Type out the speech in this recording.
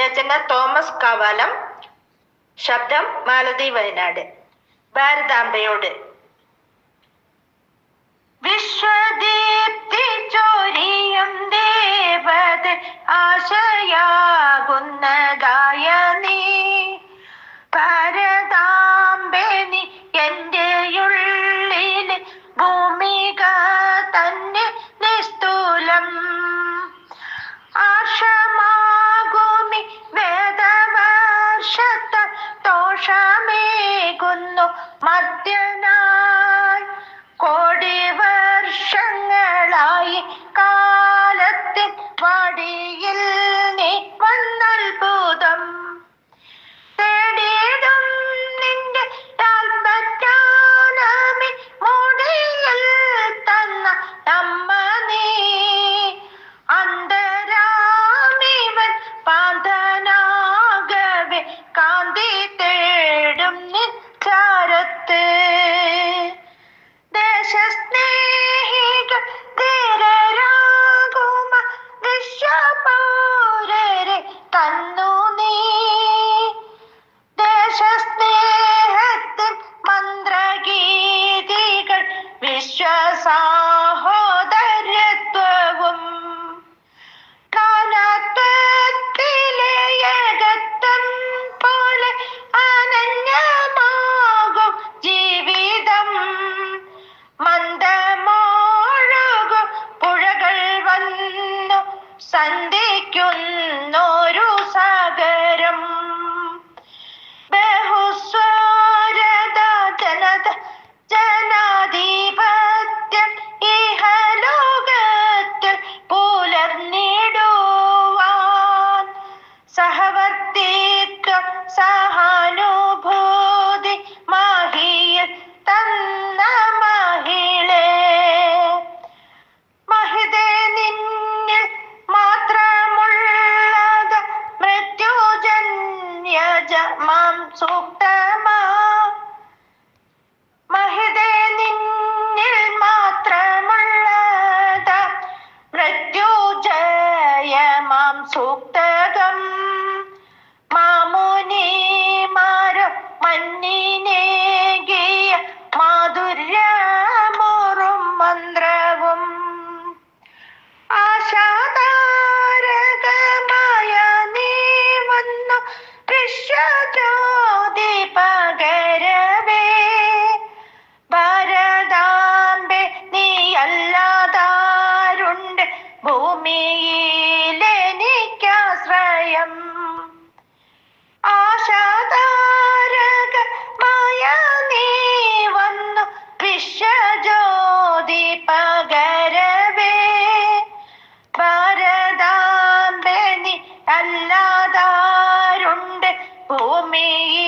രചന Thomas Kavalam ശബ്ദം മാലതി വയനാട്. ഭാരതാംബയോട്. വിശ്വദീപ്തി ചോരിയും ദേവത ആശയാകുന്നതായ നീ. ദോഷമേകുന്നു song. മൃത്യുജന്യജമാം സൂക്തമാ. മഹിതേ നിന്നിൽ മാത്രമുള്ളത്. മൃത്യുജയമാം സൂക്തകം. മാമുനിമാരോ മന്നിനേകിയ ഭൂമിയിലെനിക്കാശ്രയം. ആശാതാരകമായ നീ വന്നു വിശ്വജ്യോതി പകരവേ. ഭാരതാംബനി അല്ലാതാരുണ്ട് ഭൂമിയിൽ.